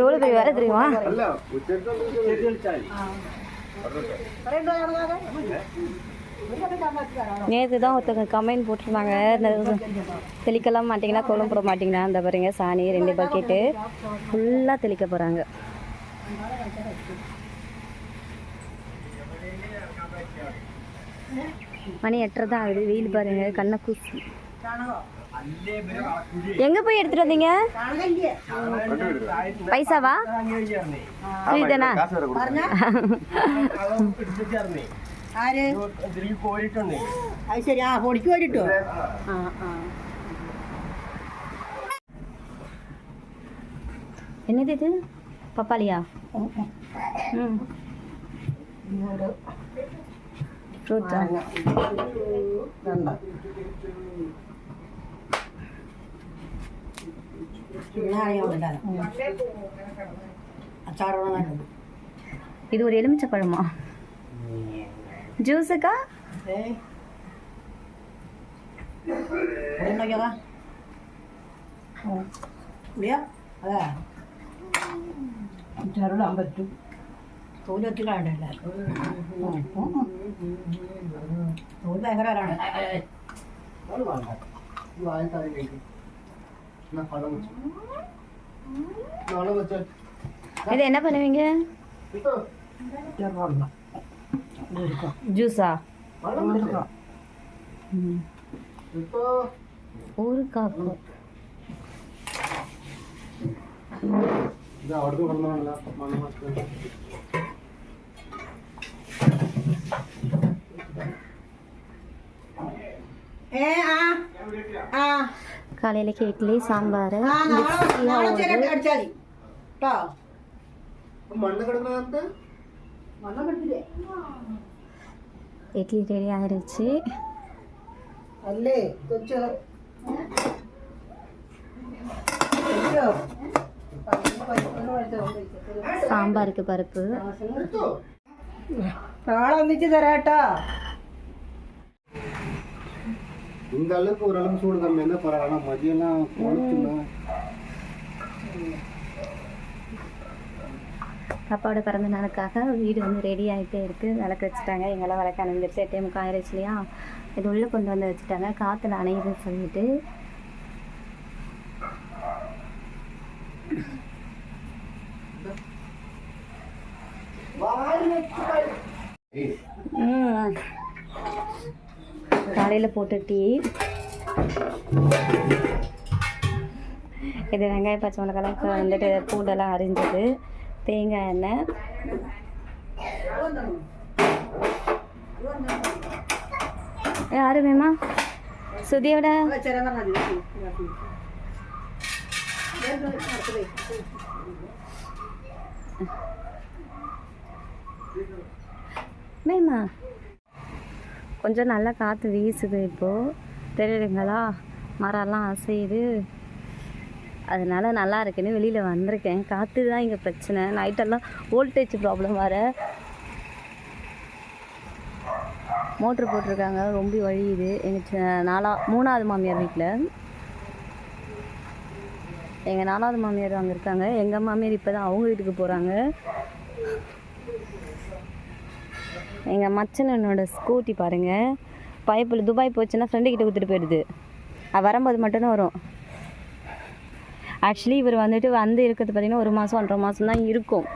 எவ்வளோ பெரிய வேலை தெரியுமா? நேற்று தான் ஒருத்தவங்க கமெண்ட் போட்டிருந்தாங்க. இந்த தெளிக்கலாம் மாட்டிங்கன்னா கோலம் போட மாட்டிங்கன்னா அந்த பாருங்க சாணி ரெண்டு பக்கெட்டு ஃபுல்லாக தெளிக்க போகிறாங்க மணி எட்டரை தான் ஆகுது. வெயில் பாருங்க கண்ணை கூசி எங்க போய் எடுத்துட்டு வந்தீங்க? பைசாவா? புரியுதுனா என்னது இது? பப்பாளியா? ம். ஃப்ரூட்ஸா இது ஒரு எலுமிச்சை பழமா ஜூஸுக்கா നോക്കിയതാ ഇവിടെയാ അതാ അച്ചാറോടാൻ പറ്റും തോല് വെച്ച് കാണണ്ട തോല് ഭയങ്കരമാണ് இது என்ன பண்ணுவீங்க ஜூஸா ம். ஒரு காப்பு ഏ ആ ആ കാലയിലേക്ക് ഇഡ്ഡലി സാമ്പാർ ഇഡ്ഡലി റെഡി ആയിരിച്ച് അല്ലേ സാമ്പാർക്ക് പരിപ്പ്. ഒന്നിച്ച് തരാട്ടോ இந்த அளவுக்கு ஓரளவு சூடு கம்மி இருந்தால் பரவாயில்ல. மதியம்லாம் அப்பாவோட பிறந்த நாளுக்காக வீடு வந்து ரெடி ஆகிட்டே இருக்குது விளக்கு வச்சுட்டாங்க. எங்கெல்லாம் விளக்கு அணைஞ்சிருச்சு? எட்டே முக்கம் ஆயிடுச்சு இல்லையா இது உள்ளே கொண்டு வந்து வச்சுட்டாங்க. காற்றுல அணையுதுன்னு சொல்லிட்டு. ம். தலையில் போட்டு டீ இது வெங்காய பச்சை மிளகாலாம் வந்துட்டு பூண்டெல்லாம் அரிஞ்சது தேங்காய் எண்ணெய். யாரு யாருமேம்மா சுதியோட மேம்மா. கொஞ்சம் நல்லா காற்று வீசுது இப்போது தெரியுதுங்களா? மரம்லாம் அசையுது. அதனால் நல்லா இருக்குன்னு வெளியில் வந்திருக்கேன். காற்று தான் இங்கே பிரச்சனை. நைட்டெல்லாம் வோல்டேஜ் ப்ராப்ளம் வர மோட்ரு போட்டிருக்காங்க. ரொம்ப வழியுது. எங்கள் நாலா மூணாவது மாமியார் வீட்டில் எங்கள் நாலாவது மாமியார் அங்கே இருக்காங்க. எங்கள் மாமியார் இப்போ தான் அவங்க வீட்டுக்கு போகிறாங்க எங்கள் மச்சனனோட ஸ்கூட்டி பாருங்கள் பைப்பில் துபாய் போச்சுன்னா ஃப்ரெண்டு கிட்ட கொடுத்துட்டு போயிடுது. அது வரும்போது மட்டும்தான் வரும். ஆக்சுவலி இவர் வந்துட்டு வந்து இருக்கிறது பார்த்திங்கன்னா ஒரு மாதம் ஒன்றரை மாதம் தான் இருக்கும்.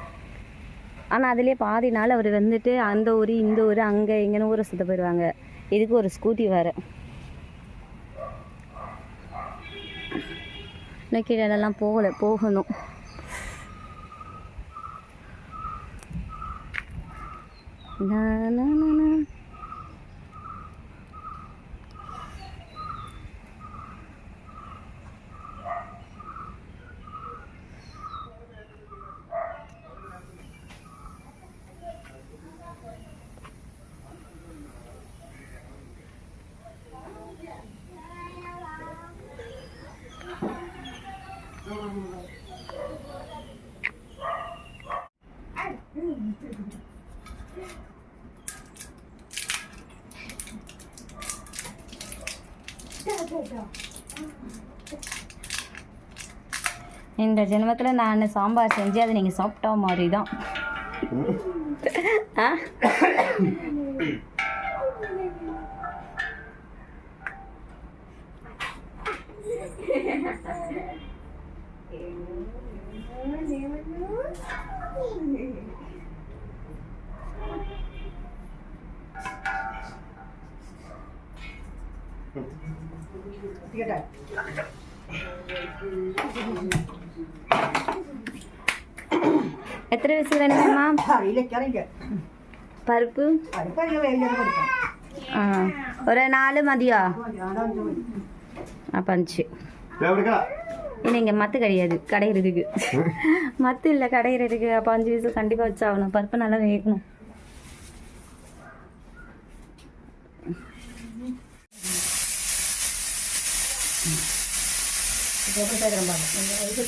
ஆனால் அதுலேயே பாதி நாள் அவர் வந்துட்டு அந்த ஊர் இந்த ஊர் அங்கே இங்கேன்னு ஊரை சுற்ற போயிடுவாங்க. இதுக்கு ஒரு ஸ்கூட்டி வேறு. இன்னும் கீழெல்லாம் போகலை போகணும். No. na இந்த ஜென்மத்தில் நான் சாம்பார் செஞ்சு அதை நீங்கள் சாப்பிட்டா மாதிரி தான் எத்தனை விசில் வேணுங்கம்மா பருப்பு. ஒரு நாலு மதியா? அப்போ அஞ்சு. இல்லைங்க மத்து கிடையாது கடையிறதுக்கு. மத்து இல்லை கடையிறதுக்கு. அப்போ அஞ்சு விசில் கண்டிப்பாக வச்சாகணும். பருப்பு நல்லா வேகணும்.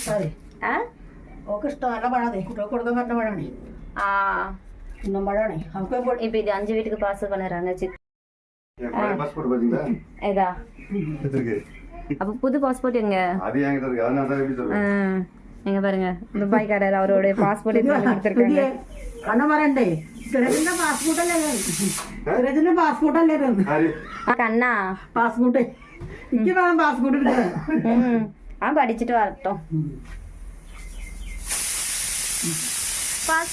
சாரி ஆ? പാടില്ല എനിക്ക് ഇഷ്ടമേ ആ ഓക്കെ ഇഷ്ടം നല്ല പഴാണേ കുട്ടികൾക്ക് കൊടുക്കാൻ നല്ല പഴാണേ ஆ ഇന്നും പഴാണേ നമുക്ക് இப்போ இது அஞ்சு வீட்டுக்கு பார்சல் பண்ணிடுறாங்க சித் என் பழைய பாஸ்போர்ட் பார்த்தீங்களா ஏதா வச்சிருக்கு அப்போ புது பாஸ்போர்ட் எங்க அது என்கிட்ட இருக்கு அதனால தான் எப்படி ஆ, சொல்றேன் இங்க பாருங்க துபாய் காரர் அவருடைய பாஸ்போர்ட் எடுத்து வந்து கொடுத்துருக்காங்க കണ്ണ പറയണ്ടേ സുരജിന്റെ പാസ്പോർട്ട് അല്ലേ സുരജിന്റെ പാസ്പോർട്ട് അല്ലേ ഇത്? ஆறு கண்ணா പാസ്പോർട്ട് എനിക്ക് വേണം പാസ്പോർട്ട് എടുക്കാൻ ம் ஆ படிச்சுட்டு पास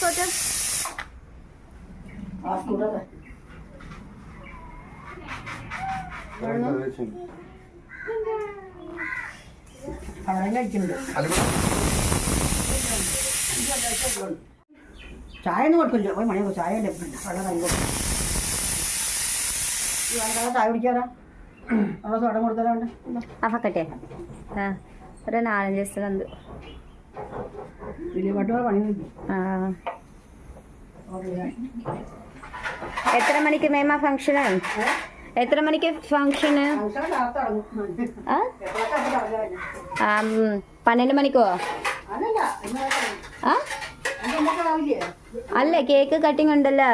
ചായ ഒന്നും കൊടുക്കില്ല. ഒരു മണി ചായ വെള്ളം കൈ ചായ കുടിക്കാറാ? വെള്ളം സോടം കൊടുക്കാറാ വേണ്ട? ആ ഒരു നാലഞ്ച് ദിവസം കണ്ടു. എത്ര മണിക്ക് മേമ ഫംഗ്ഷന്? എത്ര മണിക്ക് ഫംഗ്ഷന്? പന്ത്രണ്ട് മണിക്കോ? അല്ല കേക്ക് കട്ടിങ് ഉണ്ടല്ലോ.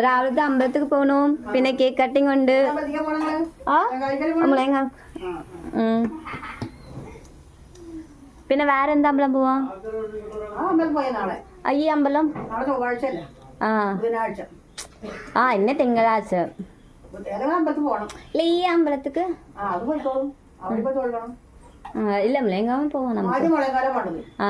രാവിലത്തെ അമ്പലത്തിക്ക് പോണു. പിന്നെ കേക്ക് കട്ടിങ് ഉണ്ട്. ആ? നമ്മളെങ്ങ? പിന്നെ വേറെ എന്താ അമ്പലം പോവാ ആ അമ്പലം പോയ നാളെ ആ, ഈ അമ്പലം നാളെ ചൊവ്വാഴ്ച അല്ലേ ആ ബുധനാഴ്ച ആ ഇന്ന് തിങ്കളാഴ്ച ഏതെങ്കിലും അമ്പലത്തിൽ പോകണം ഇല്ല ഈ അമ്പലത്തിക്ക് ആ അത് പോയിക്കോളും അവിടെ പോയി തൊഴണം ആ, ഇല്ല മുളയങ്കാവും പോവാം നമുക്ക് ആദ്യം മുളകാലം വേണ്ടത് ആ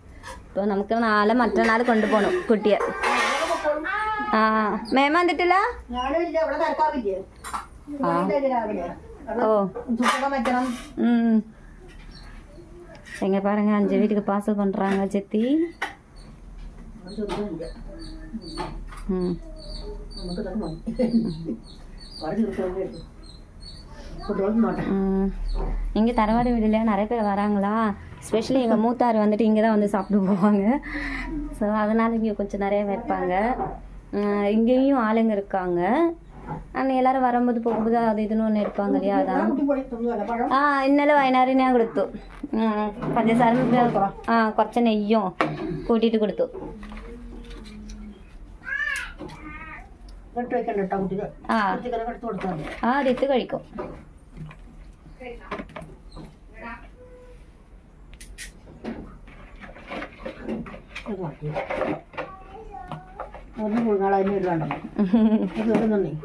ഇപ്പോൾ നമുക്ക് നാളെ മറ്റന്നാൾ കൊണ്ടുപോകണം കുട്ടിയെ ആ മേമ വന്നിട്ടില്ല ഞാനും ഇല്ല ഇവിടെ തിരക്കാവില്ലേ ഇല്ല രാവിലെ അവിടെ ஓ സുഖം വെക്കണം ம் எங்க பாருங்க அஞ்சு வீட்டுக்கு பார்சல் பண்றாங்க சித்தி ചെറുതമില്ല ம் നമുക്ക് തന്നെ മതി അവിടെ ചെറുപ്പം കുട്ടികൾ നോട്ടെ ம் இங்கே தரவாடு வீடுல நிறைய பேர் வராங்களா ஸ்பெஷலி எங்கள் மூத்தார் வந்துட்டு இங்கே தான் வந்து சாப்பிட்டு போவாங்க ஸோ அதனால் இங்கே கொஞ்சம் நிறைய வைப்பாங்க ம், இங்கேயும் ஆளுங்க இருக்காங்க ஆனால் எல்லாரும் வரும்போது போகும்போது அது இதுன்னு ஒன்று எடுப்பாங்க இல்லையா அதான் കുട്ടി പോയി തിന്നുവല്ല പഴം ആ ഇന്നലെ വൈകുന്നേരം ഞാൻ കൊടുത്തു ഉം, പഞ്ചസാര ആ കുറച്ച് നെയ്യും കൂട്ടിയിട്ട് കൊടുത്തു ഇട്ട് വെക്കണ്ട കേട്ടോ കുട്ടികൾ ആ ചിക്കനൊക്കെ എടുത്ത് കൊടുത്താൽ മതി ആ അതിട്ട് കഴിക്കും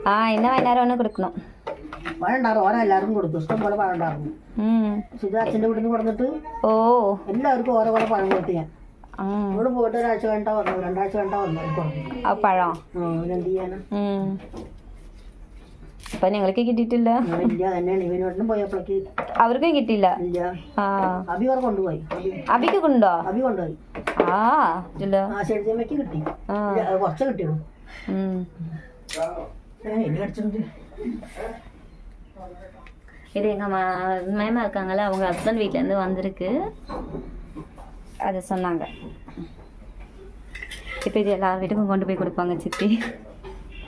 ആ ഇന്ന് വൈകുന്നേരം ഒന്ന് കൊടുക്കണം. പഴം ഓരോ എല്ലാവർക്കും കൊടുത്തു ഇഷ്ടം പോലെ പഴം ഉണ്ടായിരുന്നു. ഉം. സുധ അച്ഛന്റെ വീട്ടിൽ നിന്ന് കൊടുത്തിട്ട് ഓ. എല്ലാവർക്കും ഓരോ പോലെ പഴം കൊടുത്തു ഞാൻ. ഇവിടെ പോയിട്ട് ഒരാഴ്ച വേണ്ട വന്നു രണ്ടാഴ്ച വേണ്ട വന്നു ആ പഴം. എന്ത് ചെയ്യാനാ. അപ്പൊ ഞങ്ങൾക്ക് കിട്ടിയിട്ടില്ല ആ, ഇല്ല തന്നെയാണ് ഇവനോട്ടിനും പോയപ്പോഴേക്ക് അവർക്കും കിട്ടിയില്ല ഇല്ല ആ അബി അവർ കൊണ്ടുപോയി അബി അബിക്ക് കൊണ്ടോ അബി കൊണ്ടുപോയി ആ ഇല്ല ആ ശെഴുതിയമ്മയ്ക്ക് കിട്ടി ആ ഇല്ല, അത് കുറച്ച് കിട്ടിയുള്ളൂ ഉം. ഏ, ഇനി കടിച്ചിട്ടുണ്ട് இது எங்கள் மா மேமா இருக்காங்கல்ல அவங்க ஹஸ்பண்ட் வீட்டிலேருந்து வந்திருக்கு அதை சொன்னாங்க இப்போ இது எல்லார் வீட்டுக்கும் கொண்டு போய் கொடுப்பாங்க சித்தி അമ്മയ്ക്ക് കൊടുക്കും ஆ,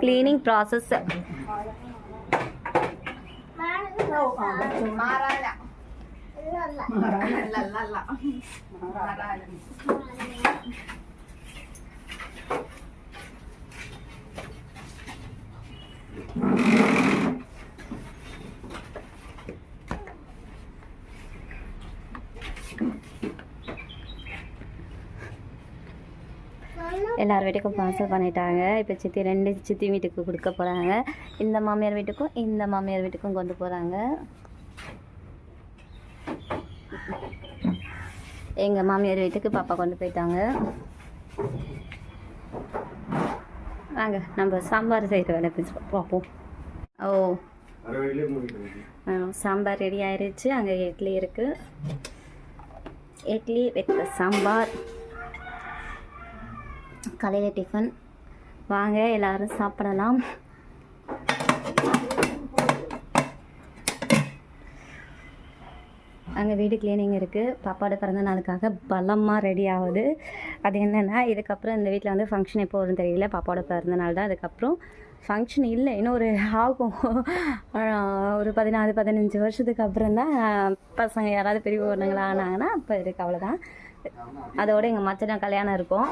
ക്ലീനിങ് പ്രോസസ് Thank you. எல்லார் வீட்டுக்கும் பார்சல் பண்ணிட்டாங்க. இப்போ சித்தி ரெண்டு சித்தி வீட்டுக்கு கொடுக்க போகிறாங்க இந்த மாமியார் வீட்டுக்கும் இந்த மாமியார் வீட்டுக்கும் கொண்டு போகிறாங்க எங்கள் மாமியார் வீட்டுக்கு பாப்பா கொண்டு போயிட்டாங்க. வாங்க நம்ம சாம்பார் செய்கிற வேலை பார்ப்போம் ஓ. சாம்பார் ரெடி ஆயிருச்சு. அங்கே இட்லி இருக்குது இட்லி வித் சாம்பார். காலையில் டிஃபன் வாங்க எல்லோரும் சாப்பிடலாம். அங்கே வீடு கிளீனிங் இருக்குது பாப்பாவோட பிறந்த நாளுக்காக பலமாக ரெடி ஆகுது. அது என்னென்னா இதுக்கப்புறம் இந்த வீட்டில் வந்து ஃபங்க்ஷன் எப்போ வரும்னு தெரியல. பாப்பாவோட பிறந்த நாள் தான். அதுக்கப்புறம் ஃபங்க்ஷன் இல்லை. இன்னும் ஒரு ஆகும். ஒரு பதினாலு பதினஞ்சு வருஷத்துக்கு அப்புறம் தான் பசங்க யாராவது பெரிய பொண்ணுங்களா ஆனாங்கன்னா அப்போ இருக்கு. அவ்வளோதான் அதோடு எங்கள் மச்சனா கல்யாணம் இருக்கும்.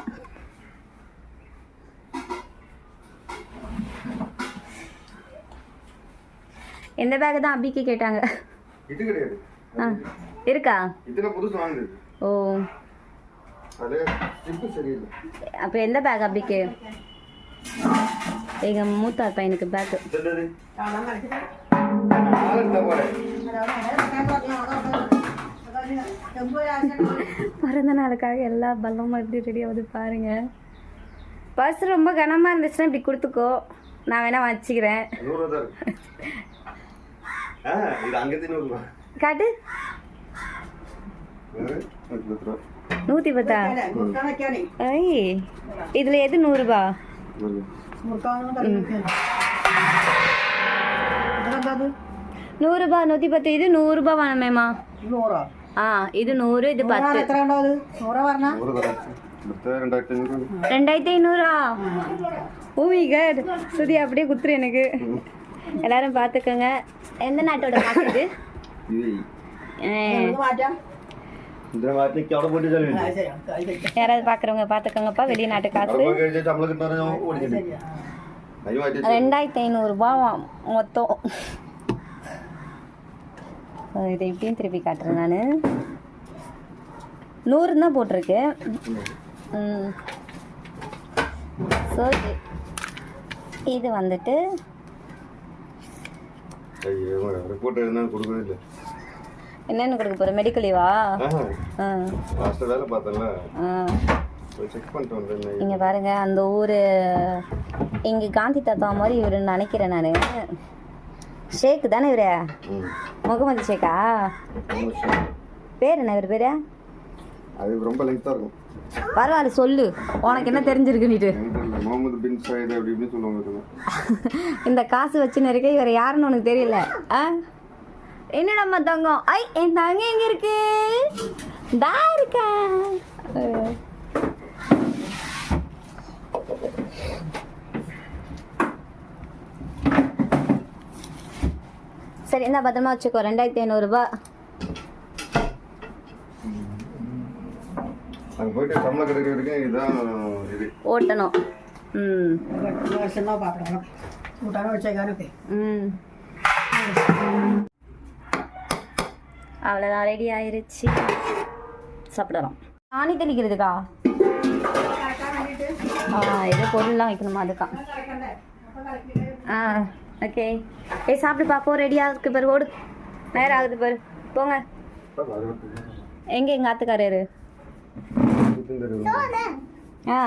எந்த பேக் தான் அபிக்கு கேட்டாங்க? இது கிடையாது. ஆ இருக்கா? இதுல புதுசு வாங்குது. ஓ. அது ஸ்டிப்பு சரியில்லை. அப்போ எந்த பேக் அபிக்கு? எங்கள் மூத்தார் பையனுக்கு போறேன் பிறந்த நாளுக்காக எல்லா பல்லமும் எப்படி ரெடி ஆகுது பாருங்க. பர்ஸ் ரொம்ப கனமாக இருந்துச்சுன்னா இப்படி கொடுத்துக்கோ. நான் வேணா வச்சுக்கிறேன் நூறு ரூபா தான் இருக்கு ஆ இது அங்கத்தி நூறு ரூபா காட்டு நூற்றி பத்து ரூபா நூற்றி பத்தா മുറുക്കാനൊക്കെയാണേ ஐய் இதில் எது நூறுரூபா வருது. മുറുക്കാനൊന്നും തുടങ്ങിയിട്ടില്ല ഇതെന്താ അത് நூறுரூபா நூற்றி பத்து இது நூறுரூபா வேணுமேம்மா നൂറോ ஆ இது நூறு இது നൂറാണ് பத்து എത്ര ഉണ്ടോ അത് നൂറാ പറഞ്ഞ நூறு தரம் மொத்த ரெண்டாயிரத்தி ஐநூறு ரெண்டாயிரத்தி ஐநூறா ஓமி கட் சுதி அப்படியே குத்துரு எனக்கு எல்லாரும் பார்த்துக்கோங்க எந்த நாட்டோட பாட்டு யாராவது பாக்குறவங்க பாத்துக்கோங்கப்பா வெளிநாட்டு காசு. ரெண்டாயிரத்தி ஐநூறுபா மொத்தம். இதை இப்படியும் திருப்பி காட்டுறேன் நான். நூறு தான் போட்டிருக்கு. ஸோ இது வந்துட்டு ரிப்போர்ட் எழுதினா கொடுக்கவே என்னென்னு கொடுக்க போகிற மெடிக்கல் லீவா லாஸ்ட்டு வேலை செக் பண்ணிட்டு வந்தேன் இங்கே பாருங்க அந்த ஊர் இங்கே காந்தி தாத்தா மாதிரி இவர் நினைக்கிறேன் நான். ஷேக்கு தானே இவரு? முகமது ஷேக்கா. பேர் என்ன இவர் பேர்? அது ரொம்ப லெங்க்த்தாக இருக்கும். பரவாயில்ல சொல்லு. உனக்கு என்ன தெரிஞ்சிருக்கு நீட்டு? முகமது பின் சாயித் அப்படி இப்படின்னு சொல்லுவாங்க. இந்த காசு வச்சுன்னு இருக்க இவர் யாருன்னு உனக்கு தெரியல ஆ? என்ன நம்ம தங்கம்? ஐ என் தங்க எங்க இருக்கு? தா இருக்கா. சரி இந்த பத்திரமா வச்சுக்கோ. ரெண்டாயிரத்தி ஐநூறுரூபா ஓட்டணும். ம். ம். அவ்வளோதான் ரெடி ஆயிருச்சு. சாப்பிடலாம் சாணி தெளிக்கிறதுக்கா ஆ ஏதோ பொருள்லாம் வைக்கணுமா அதுக்கா? ஆ ஓகே ஏ சாப்பிட்டு பார்ப்போம் ரெடியாக இருக்கு பேர் ஓடு. நேரம் ஆகுது பேர். போங்க. எங்கே எங்கள் ஆத்துக்காரரு? ஆ